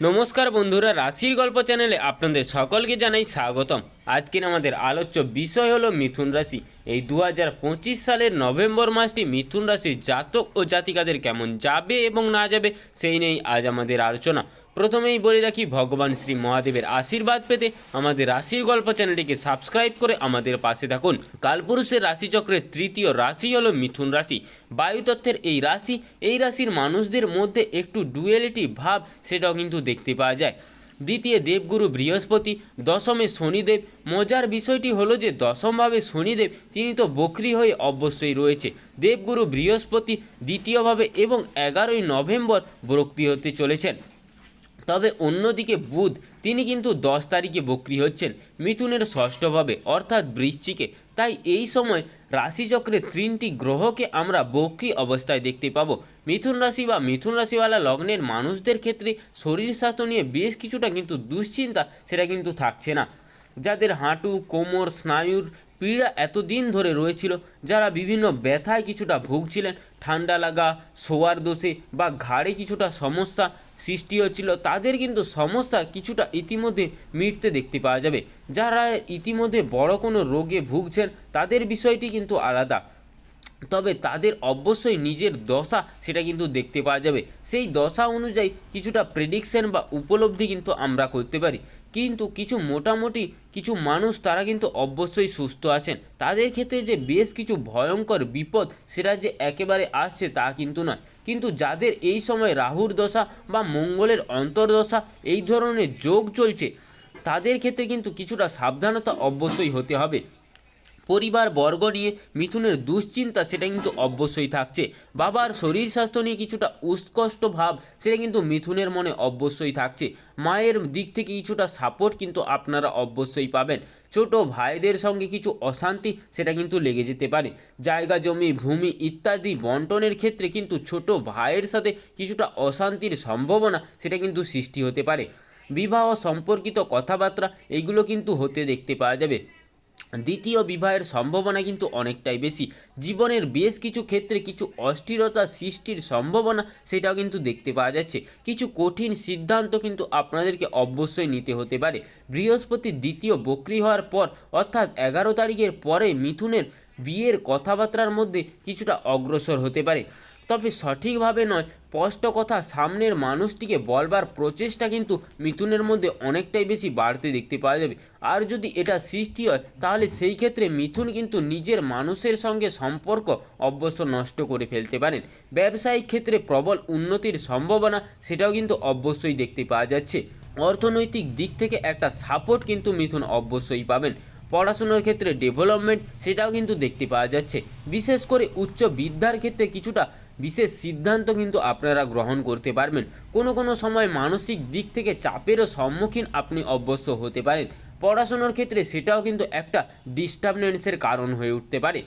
নমস্কার বন্ধুরা, রাশির গল্প চ্যানেলে আপনাদের সকলকে জানাই স্বাগতম। আজকের আমাদের আলোচ্য বিষয় হলো মিথুন রাশি। এই দু হাজার পঁচিশ সালের নভেম্বর মাসটি মিথুন রাশির জাতক ও জাতিকাদের কেমন যাবে এবং না যাবে, সেই নিয়েই আজ আমাদের আলোচনা। প্রথমেই বলে রাখি, ভগবান শ্রী মহাদেবের আশীর্বাদ পেতে আমাদের রাশির গল্প চ্যানেলটিকে সাবস্ক্রাইব করে আমাদের পাশে থাকুন। কালপুরুষের রাশিচক্রের তৃতীয় রাশি হলো মিথুন রাশি। বায়ুতত্ত্বের এই রাশি, এই রাশির মানুষদের মধ্যে একটু ডুয়েলিটি ভাব সেটাও কিন্তু দেখতে পাওয়া যায়। দ্বিতীয় দেবগুরু বৃহস্পতি, দশমে শনিদেব। মজার বিষয়টি হলো যে দশমভাবে শনিদেব, তিনি তো বকরি হয়ে অবশ্যই রয়েছে। দেবগুরু বৃহস্পতি দ্বিতীয়ভাবে এবং এগারোই নভেম্বর বক্রি হতে চলেছেন। তবে অন্যদিকে বুধ, তিনি কিন্তু দশ তারিখে বক্রি হচ্ছেন, মিথুনের ষষ্ঠভাবে অর্থাৎ বৃশ্চিকে। তাই এই সময় রাশিচক্রে তিনটি গ্রহকে আমরা বক্রি অবস্থায় দেখতে পাবো। মিথুন রাশি বা মিথুন রাশিওয়ালা লগ্নের মানুষদের ক্ষেত্রে শরীর স্বাস্থ্য নিয়ে বেশ কিছুটা কিন্তু দুশ্চিন্তা, সেটা কিন্তু থাকছে না। যাদের হাঁটু, কোমর, স্নায়ুর পীড়া এতদিন ধরে রয়েছিল, যারা বিভিন্ন ব্যথায় কিছুটা ভুগছিলেন, ঠান্ডা লাগা, শোয়ার দোষে বা ঘাড়ে কিছুটা সমস্যা সৃষ্টি হচ্ছিল, তাদের কিন্তু সমস্যা কিছুটা ইতিমধ্যে মিটতে দেখতে পাওয়া যাবে। যারা ইতিমধ্যে বড় কোনো রোগে ভুগছেন, তাদের বিষয়টি কিন্তু আলাদা। তবে তাদের অবশ্যই নিজের দশা সেটা কিন্তু দেখতে পাওয়া যাবে। সেই দশা অনুযায়ী কিছুটা প্রেডিকশন বা উপলব্ধি কিন্তু আমরা করতে পারি। কিন্তু কিছু মোটামুটি কিছু মানুষ তারা কিন্তু অবশ্যই সুস্থ আছেন। তাদের ক্ষেত্রে যে বেশ কিছু ভয়ঙ্কর বিপদ সেটা যে একেবারে আসছে তা কিন্তু নয়। কিন্তু যাদের এই সময় রাহুর দশা বা মঙ্গলের অন্তর্দশা এই ধরনের যোগ চলছে, তাদের ক্ষেত্রে কিন্তু কিছুটা সাবধানতা অবশ্যই হতে হবে। পরিবার, বর্গ নিয়ে মিথুনের দুশ্চিন্তা, সেটা কিন্তু অবশ্যই থাকছে। বাবার শরীর স্বাস্থ্য নিয়ে কিছুটা উৎকষ্ট ভাব, সেটা কিন্তু মিথুনের মনে অবশ্যই থাকছে। মায়ের দিক থেকে কিছুটা সাপোর্ট কিন্তু আপনারা অবশ্যই পাবেন। ছোট ভাইদের সঙ্গে কিছু অশান্তি, সেটা কিন্তু লেগে যেতে পারে। জায়গা, জমি, ভূমি ইত্যাদি বন্টনের ক্ষেত্রে কিন্তু ছোট ভাইয়ের সাথে কিছুটা অশান্তির সম্ভাবনা, সেটা কিন্তু সৃষ্টি হতে পারে। বিবাহ সম্পর্কিত কথাবার্তা, এগুলো কিন্তু হতে দেখতে পাওয়া যাবে। দ্বিতীয় বিবাহের সম্ভাবনা কিন্তু অনেকটাই বেশি। জীবনের বেশ কিছু ক্ষেত্রে কিছু অস্থিরতা সৃষ্টির সম্ভাবনা সেটাও কিন্তু দেখতে পাওয়া যাচ্ছে। কিছু কঠিন সিদ্ধান্ত কিন্তু আপনাদেরকে অবশ্যই নিতে হতে পারে। বৃহস্পতি দ্বিতীয় বক্রি হওয়ার পর, অর্থাৎ এগারো তারিখের পরে মিথুনের বিয়ের কথাবার্তার মধ্যে কিছুটা অগ্রসর হতে পারে। তবে সঠিকভাবে নয়। স্পষ্ট কথা, সামনের মানুষটিকে বলবার প্রচেষ্টা কিন্তু মিথুনের মধ্যে অনেকটাই বেশি বাড়তে দেখতে পাওয়া যাবে। আর যদি এটা সৃষ্টি হয়, তাহলে সেই ক্ষেত্রে মিথুন কিন্তু নিজের মানুষের সঙ্গে সম্পর্ক অবশ্য নষ্ট করে ফেলতে পারেন। ব্যবসায়িক ক্ষেত্রে প্রবল উন্নতির সম্ভাবনা, সেটাও কিন্তু অবশ্যই দেখতে পাওয়া যাচ্ছে। অর্থনৈতিক দিক থেকে একটা সাপোর্ট কিন্তু মিথুন অবশ্যই পাবেন। পড়াশোনার ক্ষেত্রে ডেভেলপমেন্ট সেটাও কিন্তু দেখতে পাওয়া যাচ্ছে। বিশেষ করে উচ্চ বিদ্যার ক্ষেত্রে কিছুটা বিশেষ সিদ্ধান্ত কিন্তু আপনারা গ্রহণ করতে পারবেন। কোনো কোনো সময় মানসিক দিক থেকে চাপেরও সম্মুখীন আপনি অবশ্য হতে পারেন। পড়াশোনার ক্ষেত্রে সেটাও কিন্তু একটা ডিস্টার্বেন্সের কারণ হয়ে উঠতে পারে।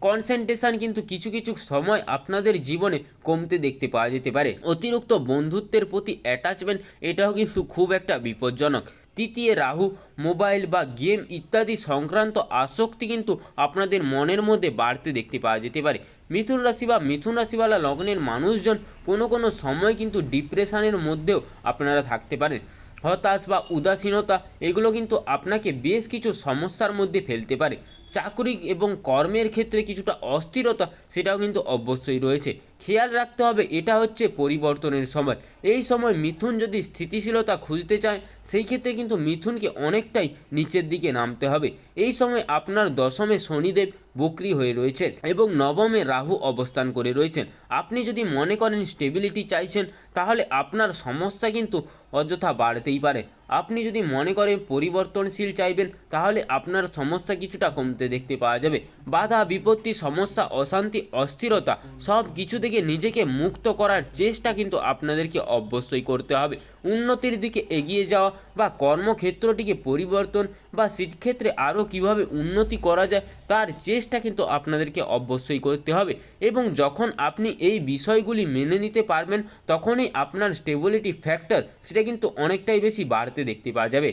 কনসেন্ট্রেশন কিন্তু কিছু কিছু সময় আপনাদের জীবনে কমতে দেখতে পাওয়া যেতে পারে। অতিরিক্ত বন্ধুত্বের প্রতি অ্যাটাচমেন্ট এটাও কিন্তু খুব একটা বিপজ্জনক। তৃতীয় রাহু, মোবাইল বা গেম ইত্যাদি সংক্রান্ত আসক্তি কিন্তু আপনাদের মনের মধ্যে বাড়তে দেখতে পাওয়া যেতে পারে। মিথুন রাশি বা মিথুন রাশিওয়ালা লগ্নের মানুষজন কোনো কোনো সময় কিন্তু ডিপ্রেশনের মধ্যেও আপনারা থাকতে পারেন। হতাশ বা উদাসীনতা, এগুলো কিন্তু আপনাকে বেশ কিছু সমস্যার মধ্যে ফেলতে পারে। চাকরি এবং কর্মের ক্ষেত্রে কিছুটা অস্থিরতা সেটাও কিন্তু অবশ্যই রয়েছে। খেয়াল রাখতে হবে, এটা হচ্ছে পরিবর্তনের সময়। এই সময় মিথুন যদি স্থিতিশীলতা খুঁজতে চায়, সেই ক্ষেত্রে কিন্তু মিথুনকে অনেকটাই নিচের দিকে নামতে হবে। এই সময় আপনার দশমে শনিদেব বকরি হয়ে রয়েছেন এবং নবমে রাহু অবস্থান করে রয়েছেন। আপনি যদি মনে করেন স্টেবিলিটি চাইছেন, তাহলে আপনার সমস্যা কিন্তু অযথা বাড়তেই পারে। আপনি যদি মনে করেন পরিবর্তনশীল চাইবেন, তাহলে আপনার সমস্যা কিছুটা কমতে দেখতে পাওয়া যাবে। বাধা, বিপত্তি, সমস্যা, অশান্তি, অস্থিরতা সব কিছু থেকে নিজেকে মুক্ত করার চেষ্টা কিন্তু আপনাদেরকে অবশ্যই করতে হবে। উন্নতির দিকে এগিয়ে যাওয়া বা কর্মক্ষেত্রটিকে পরিবর্তন বা ক্ষেত্রে আরও কীভাবে উন্নতি করা যায়, তার চেষ্টা কিন্তু আপনাদেরকে অবশ্যই করতে হবে। এবং যখন আপনি এই বিষয়গুলি মেনে নিতে পারবেন, তখনই আপনার স্টেবিলিটি ফ্যাক্টর সেটা কিন্তু অনেকটাই বেশি বাড়তে দেখতে পাওয়া যাবে।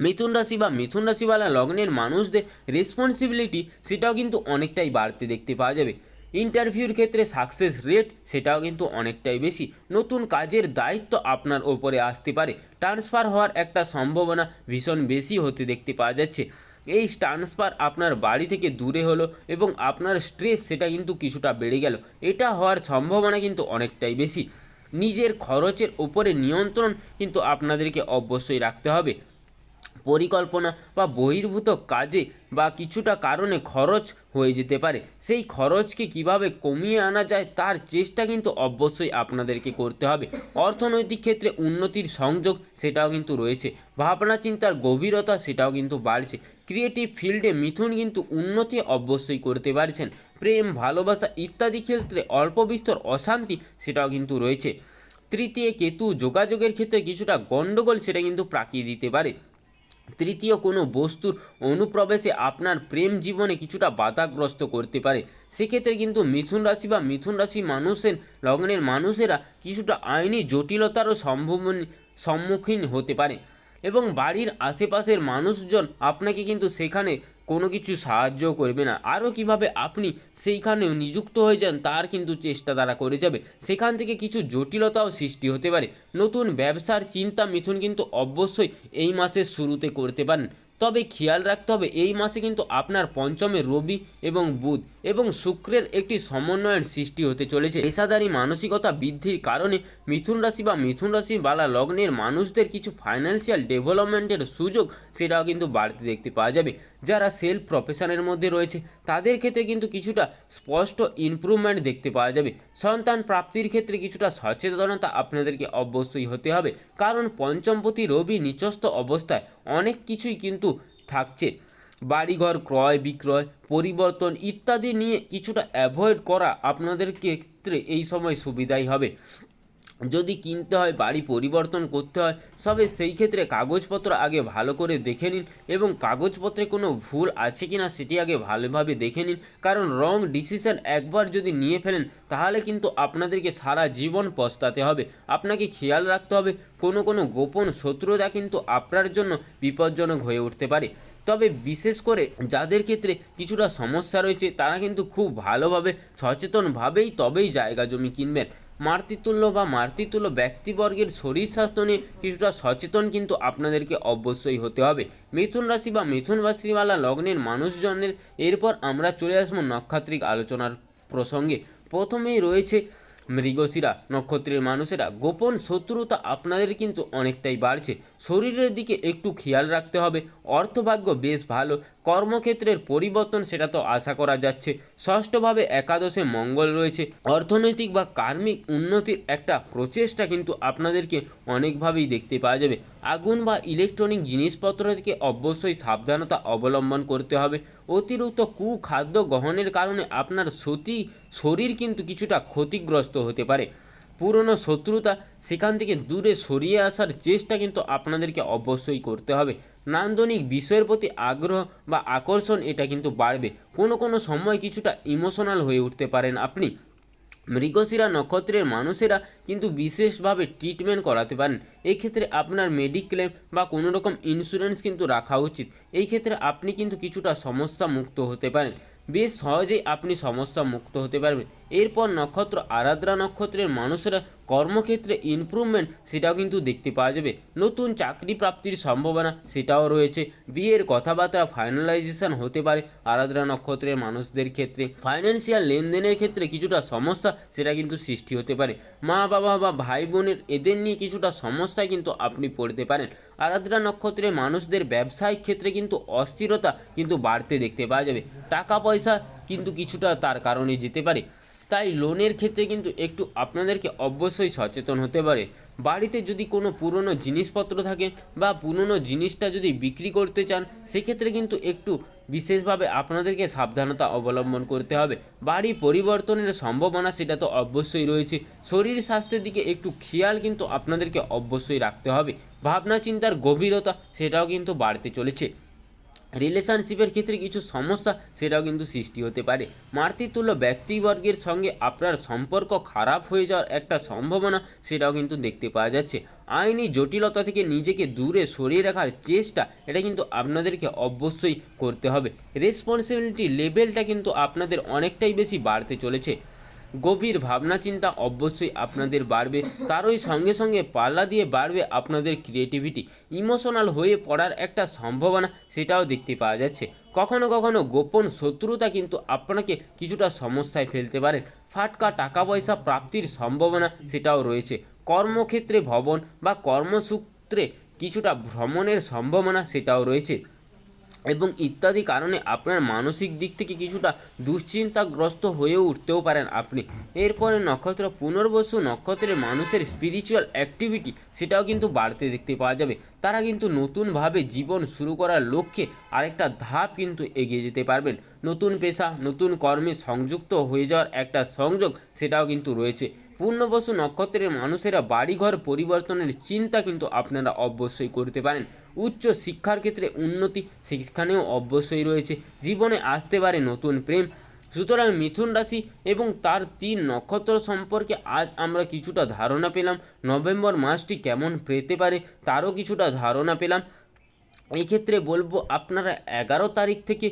মিথুন রাশি বা মিথুন রাশিওয়ালা লগ্নের মানুষদের রেসপন্সিবিলিটি সেটাও কিন্তু অনেকটাই বাড়তে দেখতে পাওয়া যাবে। ইন্টারভিউর ক্ষেত্রে সাকসেস রেট সেটাও কিন্তু অনেকটাই বেশি। নতুন কাজের দায়িত্ব আপনার ওপরে আসতে পারে। ট্রান্সফার হওয়ার একটা সম্ভাবনা ভীষণ বেশি হতে দেখতে পাওয়া যাচ্ছে। এই ট্রান্সফার আপনার বাড়ি থেকে দূরে হলো এবং আপনার স্ট্রেস সেটা কিন্তু কিছুটা বেড়ে গেল। এটা হওয়ার সম্ভাবনা কিন্তু অনেকটাই বেশি। নিজের খরচের ওপরে নিয়ন্ত্রণ কিন্তু আপনাদেরকে অবশ্যই রাখতে হবে। পরিকল্পনা বা বহির্ভূত কাজে বা কিছুটা কারণে খরচ হয়ে যেতে পারে। সেই খরচকে কীভাবে কমিয়ে আনা যায় তার চেষ্টা কিন্তু অবশ্যই আপনাদেরকে করতে হবে। অর্থনৈতিক ক্ষেত্রে উন্নতির সংযোগ সেটাও কিন্তু রয়েছে। ভাবনা চিন্তার গভীরতা সেটাও কিন্তু বাড়ছে। ক্রিয়েটিভ ফিল্ডে মিথুন কিন্তু উন্নতি অবশ্যই করতে পারছেন। প্রেম, ভালোবাসা ইত্যাদি ক্ষেত্রে অল্প বিস্তর অশান্তি সেটাও কিন্তু রয়েছে। তৃতীয় কেতু যোগাযোগের ক্ষেত্রে কিছুটা গণ্ডগোল সেটা কিন্তু প্রাকিয়ে দিতে পারে। তৃতীয় কোনো বস্তুর অনুপ্রবেশে আপনার প্রেম জীবনে কিছুটা বাধাগ্রস্ত করতে পারে। সেক্ষেত্রে কিন্তু মিথুন রাশি বা মিথুন রাশি মানুষের, লগ্নের মানুষেরা কিছুটা আইনি জটিলতারও সম্ভব সম্মুখীন হতে পারে। এবং বাড়ির আশেপাশের মানুষজন আপনাকে কিন্তু সেখানে কোনো কিছু সাহায্য করবে না। আরও কীভাবে আপনি সেইখানেও নিযুক্ত হয়ে যান, তার কিন্তু চেষ্টা তারা করে যাবে। সেখান থেকে কিছু জটিলতাও সৃষ্টি হতে পারে। নতুন ব্যবসার চিন্তা মিথুন কিন্তু অবশ্যই এই মাসের শুরুতে করতে পারেন। তবে খেয়াল রাখতে হবে, এই মাসে কিন্তু আপনার পঞ্চমে রবি এবং বুধ এবং শুক্রের একটি সমন্বয়ের সৃষ্টি হতে চলেছে। পেশাদারি মানসিকতা বৃদ্ধির কারণে মিথুন রাশি বা মিথুন রাশি বালা লগ্নের মানুষদের কিছু ফাইন্যান্সিয়াল ডেভেলপমেন্টের সুযোগ, সেটাও কিন্তু বাড়তে দেখতে পাওয়া যাবে। যারা সেলফ প্রফেশনের মধ্যে রয়েছে, তাদের ক্ষেত্রে কিন্তু কিছুটা স্পষ্ট ইমপ্রুভমেন্ট দেখতে পাওয়া যাবে। সন্তান প্রাপ্তির ক্ষেত্রে কিছুটা সচেতনতা আপনাদেরকে অবশ্যই হতে হবে। কারণ পঞ্চমপতি রবি নিচস্থ অবস্থায় অনেক কিছুই কিন্তু থাকছে। বাড়িঘর ক্রয়, বিক্রয়, পরিবর্তন ইত্যাদি নিয়ে কিছুটা অ্যাভয়েড করা আপনাদের ক্ষেত্রে এই সময় সুবিধাই হবে। যদি কিনতে হয়, বাড়ি পরিবর্তন করতে হয় সবে সেই ক্ষেত্রে কাগজপত্র আগে ভালো করে দেখে নিন এবং কাগজপত্রে কোনো ভুল আছে কি না সেটি আগে ভালোভাবে দেখে নিন। কারণ রং ডিসিশন একবার যদি নিয়ে ফেলেন, তাহলে কিন্তু আপনাদেরকে সারা জীবন পস্তাতে হবে। আপনাকে খেয়াল রাখতে হবে, কোনো কোনো গোপন শত্রুতা কিন্তু আপনার জন্য বিপজ্জনক হয়ে উঠতে পারে। তবে বিশেষ করে যাদের ক্ষেত্রে কিছুটা সমস্যা রয়েছে, তারা কিন্তু খুব ভালোভাবে, সচেতনভাবেই তবেই জায়গা জমি কিনবেন। মাতৃতুল্য বা মাতৃতুল্য ব্যক্তিবর্গের শরীর স্বাস্থ্য নিয়ে কিছুটা সচেতন কিন্তু আপনাদেরকে অবশ্যই হতে হবে। মিথুন রাশি বা মিথুন রাশিওয়ালা লগ্নের মানুষজনের এরপর আমরা চলে আসব নক্ষত্রিক আলোচনার প্রসঙ্গে। প্রথমেই রয়েছে মৃগশিরা, নক্ষত্রের মানুষেরা। গোপন শত্রুতা আপনাদের কিন্তু অনেকটাই বাড়ছে। শরীরের দিকে একটু খেয়াল রাখতে হবে। অর্থভাগ্য বেশ ভালো। কর্মক্ষেত্রের পরিবর্তন সেটা তো আশা করা যাচ্ছে। ষষ্ঠভাবে একাদশে মঙ্গল রয়েছে। অর্থনৈতিক বা কার্মিক উন্নতির একটা প্রচেষ্টা কিন্তু আপনাদেরকে অনেকভাবেই দেখতে পাওয়া যাবে। আগুন বা ইলেকট্রনিক জিনিসপত্র থেকে অবশ্যই সাবধানতা অবলম্বন করতে হবে। অতিরিক্ত কুখাদ্য গ্রহণের কারণে আপনার সতী শরীর কিন্তু কিছুটা ক্ষতিগ্রস্ত হতে পারে। পুরনো শত্রুতা সেখান থেকে দূরে সরিয়ে আসার চেষ্টা কিন্তু আপনাদেরকে অবশ্যই করতে হবে। নান্দনিক বিষয়ের প্রতি আগ্রহ বা আকর্ষণ এটা কিন্তু বাড়বে। কোনো কোনো সময় কিছুটা ইমোশনাল হয়ে উঠতে পারেন আপনি। মৃগশিরা নক্ষত্রের মানুষেরা কিন্তু বিশেষভাবে ট্রিটমেন্ট করাতে পারেন। এই ক্ষেত্রে আপনার মেডিক্লেম বা কোনো রকম ইন্স্যুরেন্স কিন্তু রাখা উচিত। এই ক্ষেত্রে আপনি কিন্তু কিছুটা সমস্যা মুক্ত হতে পারেন। বেশ সহজেই আপনি সমস্যা মুক্ত হতে পারবেন। এরপর নক্ষত্র আরাদ্রা নক্ষত্রের মানুষেরা কর্মক্ষেত্রে ইমপ্রুভমেন্ট সেটাও কিন্তু দেখতে পাওয়া যাবে। নতুন চাকরি প্রাপ্তির সম্ভাবনা সেটাও রয়েছে। বিয়ের কথাবার্তা ফাইনালাইজেশন হতে পারে আরাদ্রা নক্ষত্রের মানুষদের ক্ষেত্রে। ফাইন্যান্সিয়াল লেনদেনের ক্ষেত্রে কিছুটা সমস্যা সেটা কিন্তু সৃষ্টি হতে পারে। মা বাবা বা ভাই বোনের এদের নিয়ে কিছুটা সমস্যায় কিন্তু আপনি পড়তে পারেন। আরাদ্রা নক্ষত্রের মানুষদের ব্যবসায়িক ক্ষেত্রে কিন্তু অস্থিরতা কিন্তু বাড়তে দেখতে পাওয়া যাবে। টাকা পয়সা কিন্তু কিছুটা তার কারণে যেতে পারে। তাই লোনের ক্ষেত্রে কিন্তু একটু আপনাদেরকে অবশ্যই সচেতন হতে পারে। বাড়িতে যদি কোনো পুরনো জিনিসপত্র থাকে বা পুরনো জিনিসটা যদি বিক্রি করতে চান, সেক্ষেত্রে কিন্তু একটু বিশেষভাবে আপনাদেরকে সাবধানতা অবলম্বন করতে হবে। বাড়ি পরিবর্তনের সম্ভাবনা সেটা তো অবশ্যই রয়েছে। শরীর স্বাস্থ্যের দিকে একটু খেয়াল কিন্তু আপনাদেরকে অবশ্যই রাখতে হবে। ভাবনা চিন্তার গভীরতা সেটাও কিন্তু বাড়তে চলেছে। রিলেশনশিপের ক্ষেত্রে কিছু সমস্যা সেটাও কিন্তু সৃষ্টি হতে পারে। মাতৃতুল্য ব্যক্তিবর্গের সঙ্গে আপনার সম্পর্ক খারাপ হয়ে যাওয়ার একটা সম্ভাবনা সেটাও কিন্তু দেখতে পাওয়া যাচ্ছে। আইনি জটিলতা থেকে নিজেকে দূরে সরিয়ে রাখার চেষ্টা, এটা কিন্তু আপনাদেরকে অবশ্যই করতে হবে। রেসপন্সিবিলিটি লেভেলটা কিন্তু আপনাদের অনেকটাই বেশি বাড়তে চলেছে। গভীর ভাবনা চিন্তা অবশ্যই আপনাদের বাড়বে। তারই সঙ্গে সঙ্গে পাল্লা দিয়ে বাড়বে আপনাদের ক্রিয়েটিভিটি ইমোশনাল হয়ে পড়ার একটা সম্ভাবনা সেটাও দেখতে পাওয়া যাচ্ছে। কখনো কখনো গোপন শত্রুতা কিন্তু আপনাকে কিছুটা সমস্যায় ফেলতে পারেন ফাটকা টাকা পয়সা প্রাপ্তির সম্ভাবনা সেটাও রয়েছে। কর্মক্ষেত্রে ভবন বা কর্মসূত্রে কিছুটা ভ্রমণের সম্ভাবনা সেটাও রয়েছে। এবং ইত্যাদি কারণে আপনার মানসিক দিক থেকে কিছুটা দুশ্চিন্তাগ্রস্ত হয়ে উঠতেও পারেন আপনি। এরপরে নক্ষত্র পুনর্বসু নক্ষত্রের মানুষের স্পিরিচুয়াল অ্যাক্টিভিটি সেটাও কিন্তু বাড়তে দেখতে পাওয়া যাবে। তারা কিন্তু নতুনভাবে জীবন শুরু করার লক্ষ্যে আরেকটা ধাপ কিন্তু এগিয়ে যেতে পারবেন। নতুন পেশা, নতুন কর্মে সংযুক্ত হয়ে যাওয়ার একটা সংযোগ, সেটাও কিন্তু রয়েছে। পূর্ণবসু নক্ষত্রের মানুষেরা বাড়িঘর পরিবর্তনের চিন্তা কিন্তু আপনারা অবশ্যই করতে পারেন। উচ্চ শিক্ষার ক্ষেত্রে উন্নতি সেখানেও অবশ্যই রয়েছে। জীবনে আসতে পারে নতুন প্রেম। সুতরাং মিথুন রাশি এবং তার তিন নক্ষত্র সম্পর্কে আজ আমরা কিছুটা ধারণা পেলাম। নভেম্বর মাসটি কেমন পেতে পারে তারও কিছুটা ধারণা পেলাম। এই ক্ষেত্রে বলব, আপনারা এগারো তারিখ থেকে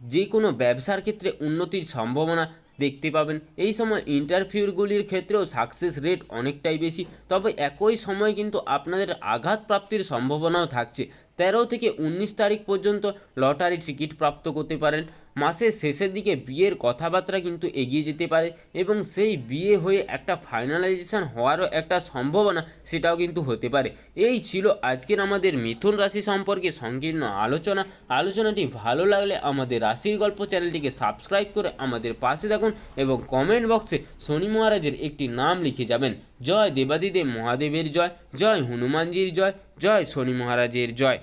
যে কোনো ব্যবসার ক্ষেত্রে উন্নতির সম্ভাবনা দেখতে পাবেন। এই সময় ইন্টারভিউগুলির ক্ষেত্রেও সাকসেস রেট অনেকটাই বেশি। তবে একই সময় কিন্তু আপনাদের আঘাত প্রাপ্তির সম্ভাবনাও থাকছে। তেরো থেকে উনিশ তারিখ পর্যন্ত লটারি টিকিট প্রাপ্ত করতে পারেন। মাসের শেষের দিকে বিয়ের কথাবার্তা কিন্তু এগিয়ে যেতে পারে এবং সেই বিয়ে হয়ে একটা ফাইনালাইজেশন হওয়ারও একটা সম্ভাবনা সেটাও কিন্তু হতে পারে। এই ছিল আজকের আমাদের মিথুন রাশি সম্পর্কে সংকীর্ণ আলোচনা। আলোচনাটি ভালো লাগলে আমাদের রাশির গল্প চ্যানেলটিকে সাবস্ক্রাইব করে আমাদের পাশে থাকুন এবং কমেন্ট বক্সে শনি মহারাজের একটি নাম লিখে যাবেন। জয় দেবাদিদেব মহাদেবের জয় জয় হনুমানজির জয় জয় শনি মহারাজের জয়।